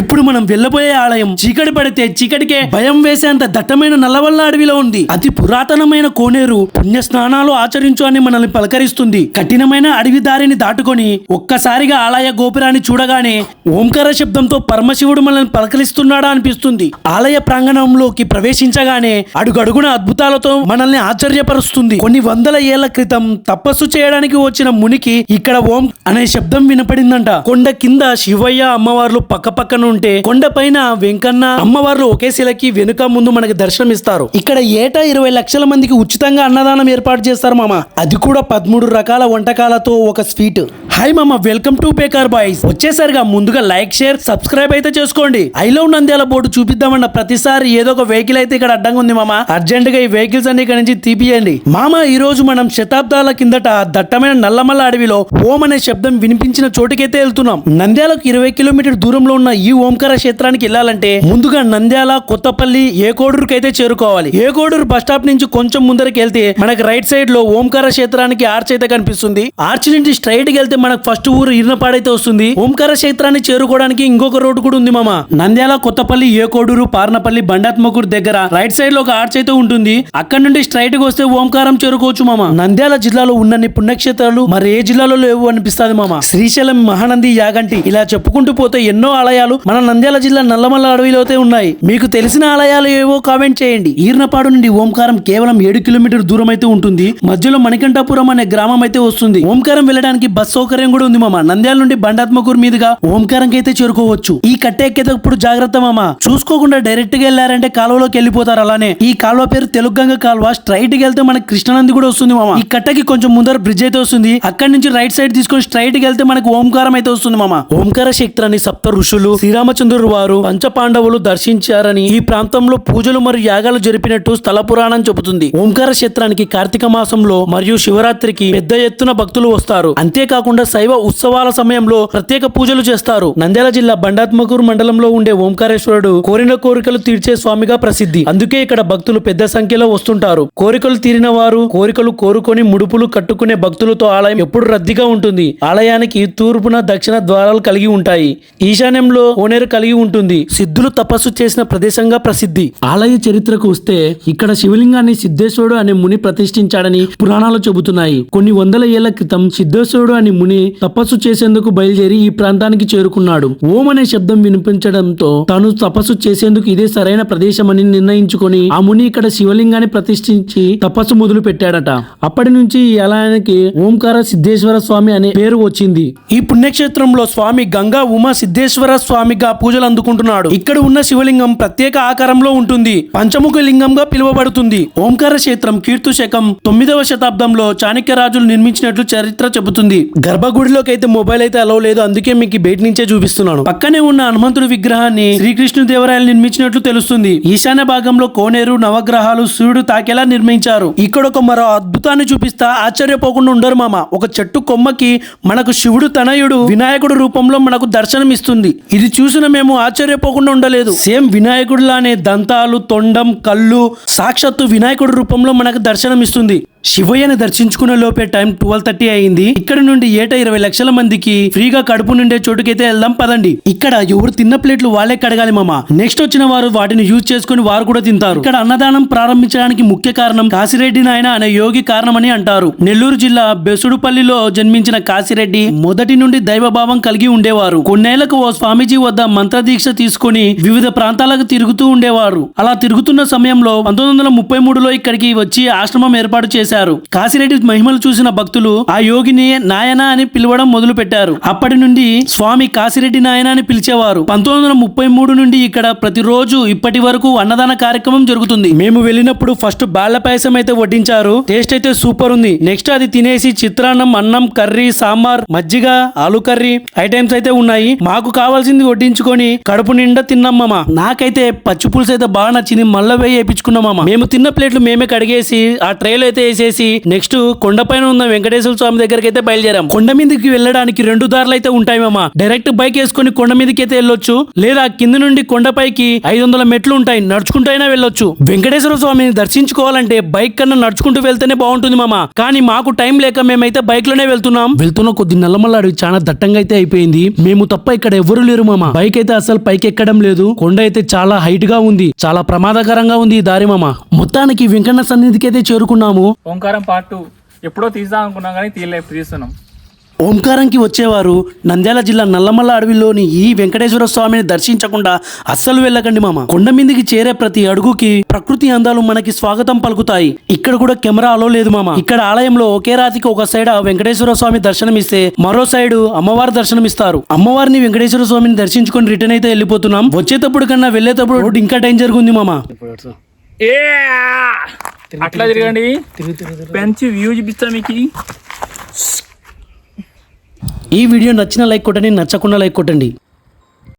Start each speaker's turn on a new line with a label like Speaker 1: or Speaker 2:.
Speaker 1: ఇప్పుడు మనం వెళ్ళబోయే ఆలయం చీకటి పడితే చీకటికే భయం వేసేంత దట్టమైన నల్లవల్ల అడవిలో ఉంది. అతి పురాతనమైన కోనేరు పుణ్య స్నానాలు ఆచరించు అని మనల్ని పలకరిస్తుంది. కఠినమైన అడవి దారిని దాటుకొని ఒక్కసారిగా ఆలయ గోపురాన్ని చూడగానే ఓంకార శబ్దంతో పరమశివుడు మనల్ని పలకరిస్తున్నాడా అనిపిస్తుంది. ఆలయ ప్రాంగణంలోకి ప్రవేశించగానే అడుగడుగున అద్భుతాలతో మనల్ని ఆశ్చర్యపరుస్తుంది. కొన్ని వందల ఏళ్ళ క్రితం తపస్సు చేయడానికి వచ్చిన మునికి ఇక్కడ ఓం అనే శబ్దం వినపడిందంట. కొండ కింద శివయ్య అమ్మవార్లు పక్కపక్కన ఉంటే కొండ పైన వెంకన్న అమ్మవార్లు ఒకే శిలకి వెనుక ముందు మనకి దర్శనం ఇస్తారు ఇక్కడ ఏటా ఇరవై లక్షల మందికి ఉచితంగా అన్నదానం ఏర్పాటు చేస్తారు మామ. అది కూడా పదమూడు రకాల వంటకాలతో ఒక స్వీట్. హాయ్ మామ వెల్కమ్ టు బేకార్ బాయ్స్. వచ్చేసరిగా ముందుగా లైక్ షేర్ సబ్స్క్రైబ్ అయితే చేసుకోండి. ఐ లవ్ నంద్యాల బోర్డు చూపిద్దామన్న ప్రతిసారి ఏదో ఒక వెహికల్ అయితే ఇక్కడ అడ్డంగా ఉంది మామ. అర్జెంట్గా ఈ వెహికల్స్ అన్ని ఇక్కడ నుంచి తీపియండి. మామ ఈ రోజు మనం శతాబ్దాల కిందట దట్టమైన నల్లమల్ల అడవిలో ఓం అనే శబ్దం వినిపించిన చోటుకైతే వెళ్తున్నాం. నంద్యాలకు ఇరవై కిలోమీటర్ దూరంలో ఉన్న ఈ ఓంకార క్షేత్రానికి వెళ్ళాలంటే ముందుగా నంద్యాల కొత్తపల్లి ఏకోడూరుకి అయితే చేరుకోవాలి. ఏకోడూరు బస్ స్టాప్ నుంచి కొంచెం ముందరికి వెళ్తే మనకి రైట్ సైడ్లో ఓంకార క్షేత్రానికి ఆర్చ్ అయితే కనిపిస్తుంది. ఆర్చ్ నుంచి స్ట్రైట్కి వెళ్తే మనకు ఫస్ట్ ఊరు ఇర్నపాడైతే వస్తుంది. ఓంకార క్షేత్రాన్ని చేరుకోవడానికి ఇంకొక రోడ్డు కూడా ఉంది మామ. నంద్యాల కొత్తపల్లి ఏకోడూరు పార్నపల్లి బండాత్మకూరు దగ్గర రైట్ సైడ్లో ఒక ఆర్చ్ అయితే ఉంటుంది. అక్కడ నుండి స్ట్రైట్కి వస్తే ఓంకారం చేరుకోవచ్చు మామ. నంద్యాల జిల్లాలో ఉన్నన్ని పుణ్యక్షేత్రాలు మరి ఏ జిల్లాలో లేవు అనిపిస్తుంది మామ. శ్రీశైలం మహానంది యాగంటి ఇలా చెప్పుకుంటూ పోతే ఎన్నో ఆలయాలు మన నంద్యాల జిల్లా నల్లమల్ల అడవిలో అయితే ఉన్నాయి. మీకు తెలిసిన ఆలయాలు ఏవో కామెంట్ చేయండి. ఈర్నపాడు నుండి ఓంకారం కేవలం ఏడు కిలోమీటర్ దూరం అయితే ఉంటుంది. మధ్యలో మణికంఠాపురం అనే గ్రామం అయితే వస్తుంది. ఓంకారం వెళ్ళడానికి బస్ సౌకర్యం కూడా ఉంది మామ. నంద్యాల నుండి బండాత్మకూరు మీదుగా ఓంకారం అయితే చేరుకోవచ్చు. ఈ కట్ట ఎక్కేటప్పుడు జాగ్రత్త మామ. చూసుకోకుండా డైరెక్ట్గా వెళ్ళారంటే కాలువలోకి వెళ్ళిపోతారు అలానే. ఈ కాలువ పేరు తెలుగంగ కాలువ. స్ట్రైట్గా వెళ్తే మనకి కృష్ణానంది కూడా వస్తుంది మామ. ఈ కట్టకి కొంచెం ముందర బ్రిడ్జ్ అయితే వస్తుంది. అక్కడి నుంచి రైట్ సైడ్ తీసుకొని స్ట్రైట్గా వెళ్తే మనకి ఓంకారం అయితే వస్తుంది మామ. ఓంకార శక్తులని సప్త ఋషులు శ్రీరామచంద్రుడు వారు పంచపాండవులు దర్శించారని ఈ ప్రాంతంలో పూజలు మరియు యాగాలు జరిపినట్టు స్థల పురాణం చెబుతుంది. ఓంకార క్షేత్రానికి కార్తీక మాసంలో మరియు శివరాత్రికి పెద్ద ఎత్తున భక్తులు వస్తారు. అంతేకాకుండా శైవ ఉత్సవాల సమయంలో ప్రత్యేక పూజలు చేస్తారు. నంద్యాల జిల్లా బండాత్మకూరు మండలంలో ఉండే ఓంకారేశ్వరుడు కోరిన కోరికలు తీర్చే స్వామిగా ప్రసిద్ధి. అందుకే ఇక్కడ భక్తులు పెద్ద సంఖ్యలో వస్తుంటారు. కోరికలు తీరిన వారు కోరికలు కోరుకొని ముడుపులు కట్టుకునే భక్తులతో ఆలయం ఎప్పుడు రద్దీగా ఉంటుంది. ఆలయానికి తూర్పున దక్షిణ ద్వారాలు కలిగి ఉంటాయి. ఈశాన్యంలో కోనేరు కలిగి ఉంటుంది. సిద్ధులు తపస్సు చేసిన ప్రదేశంగా ప్రసిద్ధి. ఆలయ చరిత్రకు వస్తే ఇక్కడ శివలింగాన్ని సిద్ధేశ్వరుడు అనే ముని ప్రతిష్ఠించాడని పురాణాలు చెబుతున్నాయి. కొన్ని వందల ఏళ్ళ క్రితం సిద్ధేశ్వరుడు అనే ముని తపస్సు చేసేందుకు బయలుదేరి ఈ ప్రాంతానికి చేరుకున్నాడు. ఓం అనే శబ్దం వినిపించడంతో తాను తపస్సు చేసేందుకు ఇదే సరైన ప్రదేశమని నిర్ణయించుకొని ఆ ముని ఇక్కడ శివలింగాన్ని ప్రతిష్ఠించి తపస్సు మొదలు పెట్టాడట అప్పటి నుంచి ఈ ఆలయానికి ఓంకార సిద్ధేశ్వర స్వామి అనే పేరు వచ్చింది. ఈ పుణ్యక్షేత్రంలో స్వామి గంగా ఉమా సిద్ధేశ్వర స్వామి స్వామిగా పూజలు అందుకుంటున్నాడు. ఇక్కడ ఉన్న శివలింగం ప్రత్యేక ఆకారంలో ఉంటుంది. పంచముఖ లింగంగా పిలువబడుతుంది. ఓంకార క్షేత్రం కీర్తు శకం తొమ్మిదవ శతాబ్దంలో చాణక్య రాజులు నిర్మించినట్లు చరిత్ర చెబుతుంది. గర్భగుడిలోకి అయితే మొబైల్ అయితే అలవ్ లేదు. అందుకే మీకు ఈ బయట నుంచే చూపిస్తున్నాను. పక్కనే ఉన్న హనుమంతుడి విగ్రహాన్ని శ్రీకృష్ణదేవరాయలు నిర్మించినట్లు తెలుస్తుంది. ఈశాన్య భాగంలో కోనేరు నవగ్రహాలు సూర్యుడు తాకేలా నిర్మించారు. ఇక్కడ ఒక మరో అద్భుతాన్ని చూపిస్తా ఆశ్చర్యపోకుండా ఉండరు మామ. ఒక చెట్టు కొమ్మకి మనకు శివుడు తనయుడు వినాయకుడు రూపంలో మనకు దర్శనం ఇస్తుంది ఇది చూసిన మేము ఆశ్చర్యపోకుండా ఉండలేదు. సేమ్ వినాయకుడిలానే దంతాలు తొండం కళ్ళు సాక్షాత్తు వినాయకుడి రూపంలో మనకు దర్శనం ఇస్తుంది శివయ్యను దర్శించుకునే లోపే టైం ట్వెల్వ్ థర్టీ అయింది. ఇక్కడ నుండి ఏటా ఇరవై లక్షల మందికి ఫ్రీగా కడుపు నుండే చోటుకైతే వెళ్దాం పదండి. ఇక్కడ ఎవరు తిన్న ప్లేట్లు వాళ్ళే కడగాలి మామ. నెక్స్ట్ వచ్చిన వారు వాటిని యూజ్ చేసుకుని వారు కూడా తింటారు. ఇక్కడ అన్నదానం ప్రారంభించడానికి ముఖ్య కారణం కాశిరెడ్డి నాయన అనే యోగి కారణమని అంటారు. నెల్లూరు జిల్లా బెసుడుపల్లిలో జన్మించిన కాశిరెడ్డి మొదటి నుండి దైవభావం కలిగి ఉండేవారు. కొన్నేళ్ళకు ఓ స్వామీజీ వద్ద మంత్రదీక్ష తీసుకుని వివిధ ప్రాంతాలకు తిరుగుతూ ఉండేవారు. అలా తిరుగుతున్న సమయంలో పంతొమ్మిది వందల ముప్పై మూడులో ఇక్కడికి వచ్చి ఆశ్రమం ఏర్పాటు చేసి చేశారు. కాశిరెడ్డి మహిమలు చూసిన భక్తులు ఆ యోగిని నాయన అని పిలవడం మొదలు పెట్టారు అప్పటి నుండి స్వామి కాశిరెడ్డి నాయన అని పిలిచేవారు. పంతొమ్మిది వందల ముప్పై మూడు నుండి ఇక్కడ ప్రతిరోజు ఇప్పటి వరకు అన్నదాన కార్యక్రమం జరుగుతుంది. మేము వెళ్ళినప్పుడు ఫస్ట్ బాళ్ళ పాయసం అయితే వడ్డించారు. టేస్ట్ అయితే సూపర్ ఉంది. నెక్స్ట్ అది తినేసి చిత్రాన్నం అన్నం కర్రీ సాంబార్ మజ్జిగ ఆలు కర్రీ ఐటమ్స్ అయితే ఉన్నాయి. మాకు కావాల్సింది వడ్డించుకొని కడుపు నిండా తిన్నాం నాకైతే పచ్చి పులుసు అయితే బాగా నచ్చింది. మళ్ళీ వేయి వేయించుకున్నాం మేము. తిన్న ప్లేట్లు మేమే కడిగేసి ఆ ట్రేలో అయితే చేసేసి నెక్స్ట్ కొండపైన ఉన్న వెంకటేశ్వర స్వామి దగ్గరికి అయితే బయలుదేరాం. కొండ మీదకి వెళ్ళడానికి రెండు దారులు అయితే ఉంటాయి మామ డైరెక్ట్ బైక్ వేసుకొని కొండ మీదకి అయితే వెళ్ళొచ్చు. లేదా కింద నుండి కొండపైకి ఐదు వందల మెట్లు ఉంటాయి. నడుచుకుంటూ వెళ్ళొచ్చు. వెంకటేశ్వర స్వామిని దర్శించుకోవాలంటే బైక్ కన్నా నడుచుకుంటూ వెళ్తేనే బాగుంటుంది మామ. కానీ మాకు టైం లేక మేమైతే బైక్లోనే వెళ్తున్నాం. వెళ్తున్న కొద్ది నల్లమల్ల అడవి చాలా దట్టంగా అయితే అయిపోయింది. మేము తప్ప ఇక్కడ ఎవరు లేరు మామ. బైక్ అయితే అసలు పైకి ఎక్కడం లేదు. కొండ అయితే చాలా హైట్గా ఉంది. చాలా ప్రమాదకరంగా ఉంది ఈ దారి మామ. మొత్తానికి వెంకన్న సన్నిధికి అయితే చేరుకున్నాము.
Speaker 2: ఓంకారం పార్ట్ టూ. ఎప్పుడో తీద్దాం అనుకున్నాం కానీ తీయలే తీస్తున్నాం.
Speaker 1: ఓంకారంకి వచ్చేవారు నంద్యాల జిల్లా నల్లమల్ల అడవిలోని ఈ వెంకటేశ్వర స్వామిని దర్శించకుండా అస్సలు వెళ్ళకండి మామ. కొండ మీదకి చేరే ప్రతి అడుగుకి ప్రకృతి అందాలు మనకి స్వాగతం పలుకుతాయి. ఇక్కడ కూడా కెమెరా అలో లేదు మామ. ఇక్కడ ఆలయంలో ఒకే రాతికి ఒక సైడ్ వెంకటేశ్వర స్వామి దర్శనం ఇస్తే మరో సైడ్ అమ్మవారి దర్శనం ఇస్తారు అమ్మవారిని వెంకటేశ్వర స్వామిని దర్శించుకొని రిటర్న్ అయితే వెళ్ళిపోతున్నాం. వచ్చేటప్పుడు కన్నా వెళ్ళేటప్పుడు రోడ్ ఇంకా డేంజర్గా ఉంది మామ.
Speaker 2: ఏ అట్లా తిరగండి. పెంచి వ్యూ చూపిస్తా మీకు
Speaker 1: ఈ వీడియో నచ్చిన లైక్ కొట్టండి నచ్చకుండా లైక్ కొట్టండి.